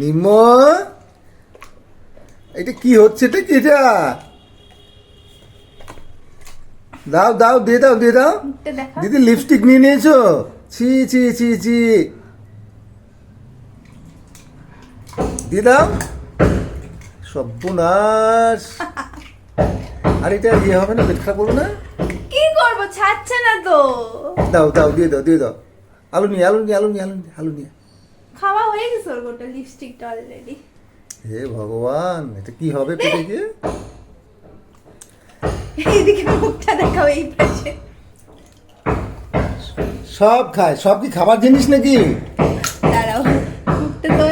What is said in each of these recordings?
নিম এটা কি হচ্ছে? এটা কি এটা? দাও দাও দিয়ে দাও দিয়ে দাও। দিদি লিপস্টিক নিয়ে নিয়েছো? ছি ছি ছি ছি। দিয়ে দাও। সর্বনাশ। আর এটা ইয়ে হবে না পেট খারাপ করবে না? কি করব? ছাড়ছে না তো। দাও দাও দিয়ে দাও দিয়ে দাও। আলু নিয়ে আলু নিয়ে আলু নিয়ে আলু নিয়ে আলু নিয়ে। হয়ে গেছে ওর গোটা লিপস্টিকটা অলরেডি হে ভগবান এটা কি হবে পেটে গিয়ে? এইদিকে মুখটা দেখাও এই পাশে। সব খায় সব কি খাবার জিনিস নাকি? দাঁড়াও মুখটা তো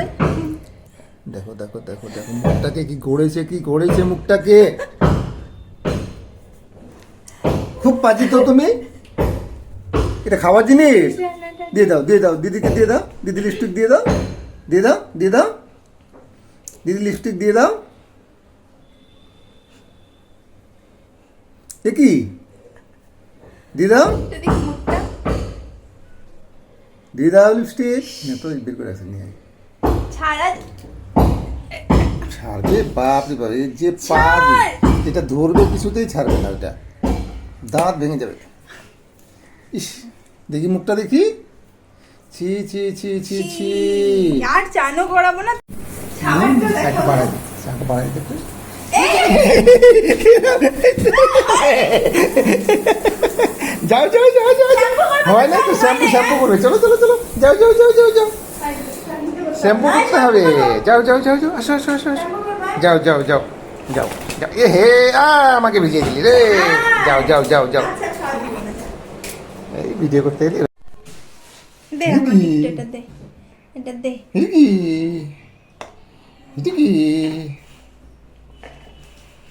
দেখো দেখো দেখো দেখো মুখটাকে কি গড়েছে কি গড়েছে মুখটাকে? খুব পাজি তো তুমি? এটা খাবার জিনিস? দিয়ে দাও দিয়ে দাও দিদিকে দিয়ে দাও দিদি লিপস্টিক দিয়ে দাও দিয়ে দাও দিয়ে দাও। দিদি লিপস্টিক দিয়ে দাও। এ কি? দিয়ে দাও। দিয়ে দাও লিপস্টিক না তো বের করে আসেনি। ছাড়া। ছাড়বে বাপ রে বাপ যে ছাড়! এটা ধরবে কিছুতেই ছাড়বে না ওটা। দাঁত ভেঙে যাবে। ইস দেখি মুখটা দেখি ছি ছি ছি ছি ছি আর চানো করাবো না দিতে যাও যাও যাও যাও যাও হয় না তো শ্যাম্পু শ্যাম্পু করবে চলো চলো চলো যাও যাও যাও যাও যাও শ্যাম্পু করতে হবে যাও যাও যাও যাও আসো আসো আসো আসো যাও যাও যাও যাও যাও এ হে আ আমাকে ভিজিয়ে দিলি রে যাও যাও যাও যাও আচ্ছা খাওয়াবি না। এই ভিডিও করতে এলি দে এটা দে এটা দে। এটা কি এটা কি?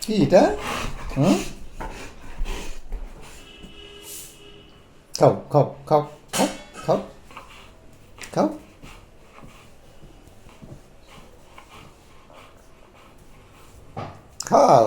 কি এটা? হুম? খাও খাও খাও খাও খাও খাও। খাও।